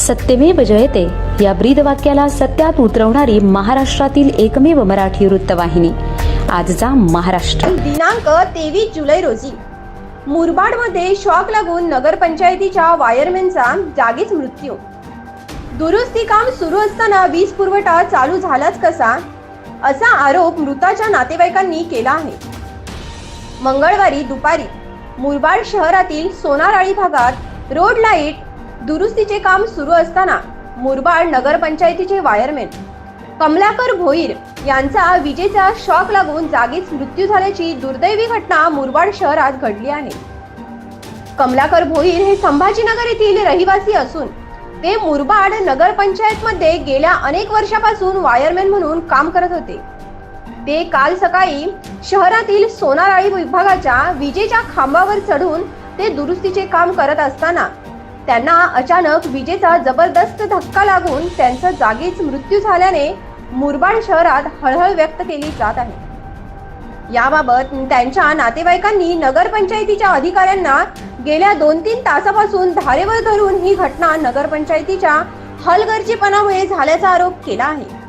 सत्यमेव जयते. या ब्रीद वाक्याला सत्यात उतरवणारी महाराष्ट्रातील एकमेव मराठी वृत्तवाहिनी. आजचा महाराष्ट्र. दिनांक तेवीस जुलै रोजी. मुरबाडमध्ये शॉक लागून नगरपंचायतीच्या वायरमॅनचा जागीच मृत्यू. दुरुस्ती काम सुरू असताना वीज पुरवठा चालू झालाच कसा? असा आरोप मृताच्या नातेवाईकांनी केला आहे. मंगळवारी दुपारी मुरबाड शहरातील सोनाराळी भागात रोड लाइट दुरुस्तीचे काम सुरू असताना मुरबाड नगरपंचायतीचे वायरमॅन कमलाकर भोईर यांचा विजेचा शॉक लागून जागीच मृत्यू झाल्याची दुर्दैवी घटना मुरबाड शहरात घडली आहे. कमलाकर भोईर हे संभाजीनगर येथील रहिवासी असून ते मुरबाड नगरपंचायत मध्ये गेल्या अनेक वर्षापासून वायरमॅन म्हणून काम करत होते. ते काल सकाळी शहरातील सोनाराळी विभागाच्या विजेच्या खांबावर चढून ते दुरुस्तीचे काम करत असताना त्यांना अचानक विजेचा जबरदस्त धक्का लागून त्यांचा जागीच मृत्यू झाल्याने मुरबाड शहरात हळहळ व्यक्त केली जात आहे. याबाबत त्यांच्या नातेवाईकांनी नगरपंचायतीच्या अधिकाऱ्यांना गेल्या दोन तीन तासापासून धारेवर धरून ही घटना नगरपंचायतीच्या हलगर्जीपणामुळे झाल्याचा आरोप केला आहे.